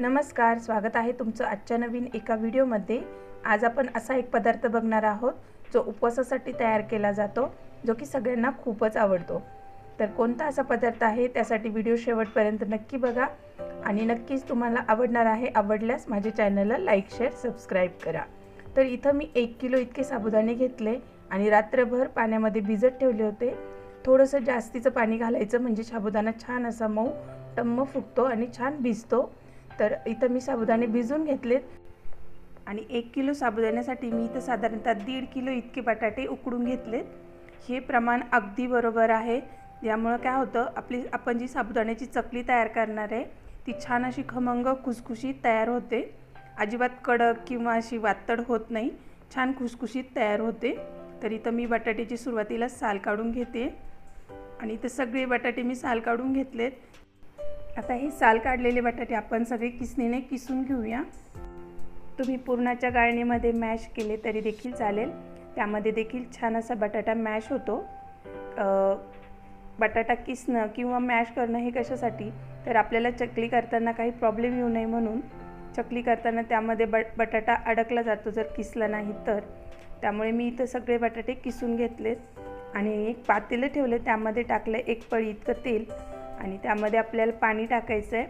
नमस्कार स्वागत आहे तुमचं आजच्या नवीन एका व्हिडिओमध्ये. आज आपण असा एक पदार्थ बघणार आहोत जो उपवासासाठी तयार केला जातो जो की सगळ्यांना खूपच आवडतो. तर कोणता असा पदार्थ आहे त्यासाठी व्हिडिओ शेवटपर्यंत नक्की बघा. आणि नक्कीच तुम्हाला आवडणार आहे आवडल्यास माझ्या चॅनलला लाईक शेअर सबस्क्राईब करा. तर इथं मी एक किलो इतके साबुदाणे घेतले आणि रात्रभर पाण्यामध्ये भिजत ठेवले होते. थोडंसं जास्तीचं पाणी घालायचं म्हणजे साबुदाणा छान असा मऊ टम्म फुगतो आणि छान भिजतो. तर इथं मी साबुदाणे भिजून घेतलेत. आणि एक किलो साबुदाण्यासाठी मी इथं साधारणतः दीड किलो इतके बटाटे उकडून घेतलेत. हे प्रमाण अगदी बरोबर आहे. यामुळं काय होतं आपली आपण जी साबुदाण्याची चकली तयार करणार आहे ती छान अशी खमंग खुसखुशीत तयार होते. अजिबात कडक किंवा अशी वातड होत नाही. छान खुसखुशीत तयार होते. तर इथं मी बटाट्याची सुरुवातीला साल काढून घेते. आणि इथं सगळे बटाटे मी साल काढून घेतलेत. आता हे साल काढलेले बटाटे आपण सगळे किसणीने किसून घेऊया. तुम्ही पुरणाच्या गाळणीमध्ये मॅश केले तरी देखील चालेल. त्यामध्ये देखील छान असा बटाटा मॅश होतो. बटाटा किसणं किंवा मॅश करणं हे कशासाठी? तर आपल्याला चकली करताना काही प्रॉब्लेम येऊ नये म्हणून. चकली करताना त्यामध्ये बट बटाटा अडकला जातो जर किसला नाही तर. त्यामुळे मी इथं सगळे बटाटे किसून घेतलेत. आणि एक पातेलं ठेवले त्यामध्ये टाकलं एक पळी इतकं तेल. आणि त्यामध्ये आपल्याला पाणी टाकायचं आहे.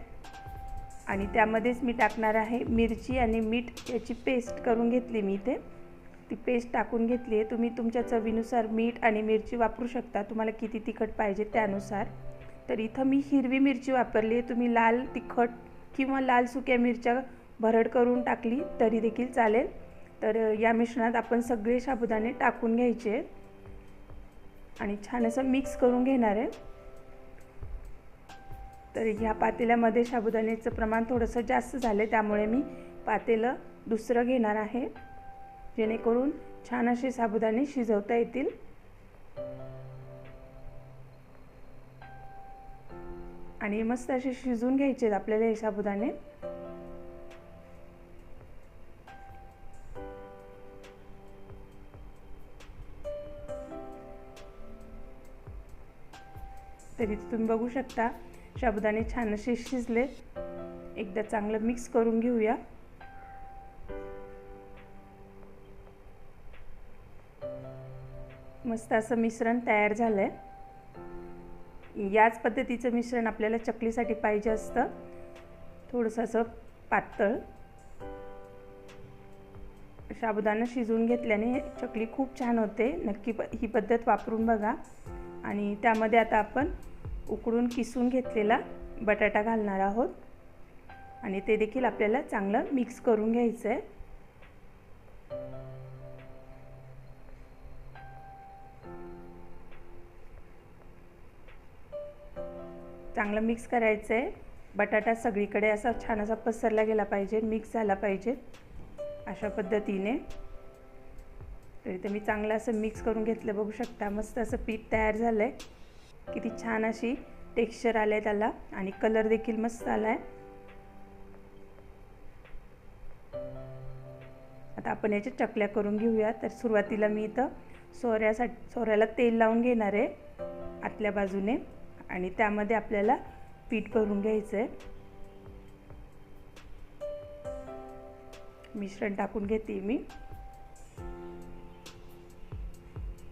आणि त्यामध्येच मी टाकणार आहे मिरची आणि मीठ. याची पेस्ट करून घेतली मी इथे. ती पेस्ट टाकून घेतली आहे. तुम्ही तुमच्या चवीनुसार मीठ आणि मिरची वापरू शकता. तुम्हाला किती तिखट पाहिजे त्यानुसार. तर इथं मी हिरवी मिरची वापरली आहे. तुम्ही लाल तिखट किंवा लाल सुक्या मिरच्या भरड करून टाकली तरी देखील चालेल. तर या मिश्रणात आपण सगळे साबुदाणे टाकून घ्यायचे. आणि छान असं मिक्स करून घेणार आहे. तर ह्या पातेल्यामध्ये साबुदाण्याचं प्रमाण थोडंसं जास्त झालं त्यामुळे मी पातेलं दुसरं घेणार आहे जेणेकरून छान असे साबुदाणे शिजवता येतील. आणि मस्त असे शिजून घ्यायचे आपल्याला हे साबुदाणे. तरी तुम्ही बघू शकता साबुदाणे छान असे शिजले. एकदा चांगलं मिक्स करून घेऊया. मस्त असं मिश्रण तयार झालं आहे याच पद्धतीचं मिश्रण आपल्याला चकलीसाठी पाहिजे असतं. थोडंसं असं पातळ. साबुदाणा शिजवून घेतल्याने चकली खूप छान होते. नक्की प ही पद्धत वापरून बघा. आणि त्यामध्ये आता आपण उकडून किसून घेतलेला बटाटा घालणार आहोत. आणि ते देखील आपल्याला चांगलं मिक्स करून घ्यायचं आहे चांगलं मिक्स करायचं आहे बटाटा सगळीकडे असा छान असा पसरला गेला पाहिजे मिक्स झाला पाहिजे अशा पद्धतीने. तर इथं मी चांगलं असं मिक्स करून घेतलं बघू शकता मस्त असं पीठ तयार झालं आहे किती छान अशी टेक्स्चर आलं आहे त्याला आणि कलर देखील मस्त आला आहे. आता आपण याच्या चकल्या करून घेऊया. तर सुरुवातीला मी इथं सोऱ्यासाठी सोऱ्याला तेल लावून घेणार आहे आतल्या बाजूने आणि त्यामध्ये आपल्याला पीठ भरून घ्यायचं आहे. मिश्रण टाकून घेते मी.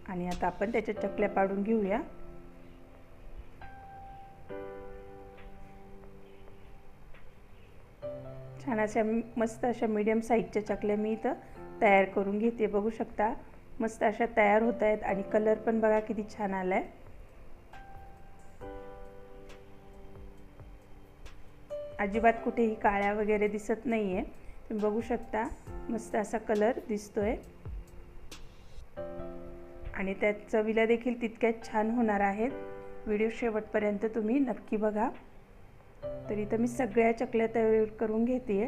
आणि आता आपण त्याच्या चकल्या पाडून घेऊया. छान अशा मस्त अशा मीडियम साईजच्या चकल्या मी इथं तयार करून घेते. बघू शकता मस्त अशा तयार होत आहेत आणि कलर पण बघा किती छान आला आहे अजिबात कुठेही काळ्या वगैरे दिसत नाही आहे तुम्ही बघू शकता मस्त असा कलर दिसतोय. आणि त्या चवीला देखील तितक्याच छान होणार आहेत. व्हिडिओ शेवटपर्यंत तुम्ही नक्की बघा. तर इथं मी सगळ्या चकल्या तयार करून घेते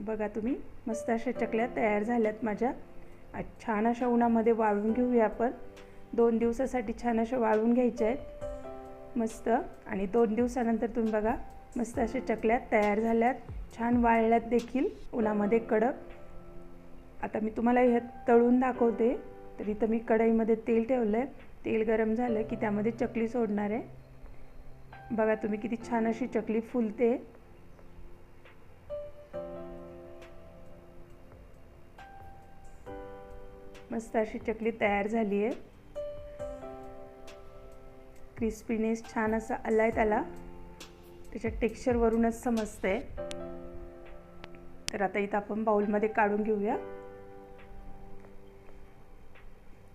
बघा तुम्ही मस्त अशा चकल्या तयार झाल्यात माझ्या. छान अशा उन्हामध्ये वाळून घेऊया आपण. दोन दिवसासाठी छान अशा वाळून घ्यायच्या आहेत. मस्त. आणि दोन दिवसानंतर तुम्ही बघा मस्त अशा चकल्या तयार झाल्यात. छान वाळल्यात देखील उन्हामध्ये कडक. आता मी तुम्हाला ह्यात तळून दाखवते. तर इथं मी कढईमध्ये तेल ठेवलं आहे तेल गरम झालं की त्यामध्ये चकली सोडणार आहे. बघा तुम्ही किती छान अशी चकली फुलते. मस्त अशी चकली तयार झाली आहे. क्रिस्पीनेस छान असा आहे त्याला. त्याच्या टेक्स्चरवरूनच समजते तर आता इथं आपण बाउलमध्ये काढून घेऊया.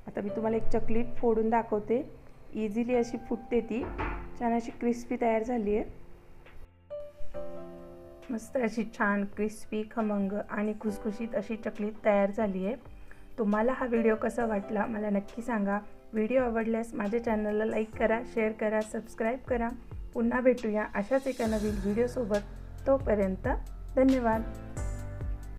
आता मी तुम्हाला एक चकली फोडून दाखवते. इझिली अशी फुटते ती. छान अशी क्रिस्पी तयार झाली आहे मस्त अशी छान क्रिस्पी खमंग आणि खुसखुशीत अशी चकली तयार झाली आहे तुम्हाला हा व्हिडिओ कसा वाटला मला नक्की सांगा. व्हिडिओ आवडल्यास माझ्या चॅनलला लाईक करा शेअर करा सबस्क्राईब करा. पुन्हा भेटूया अशाच एका नवीन व्हिडिओसोबत तोपर्यंत धन्यवाद.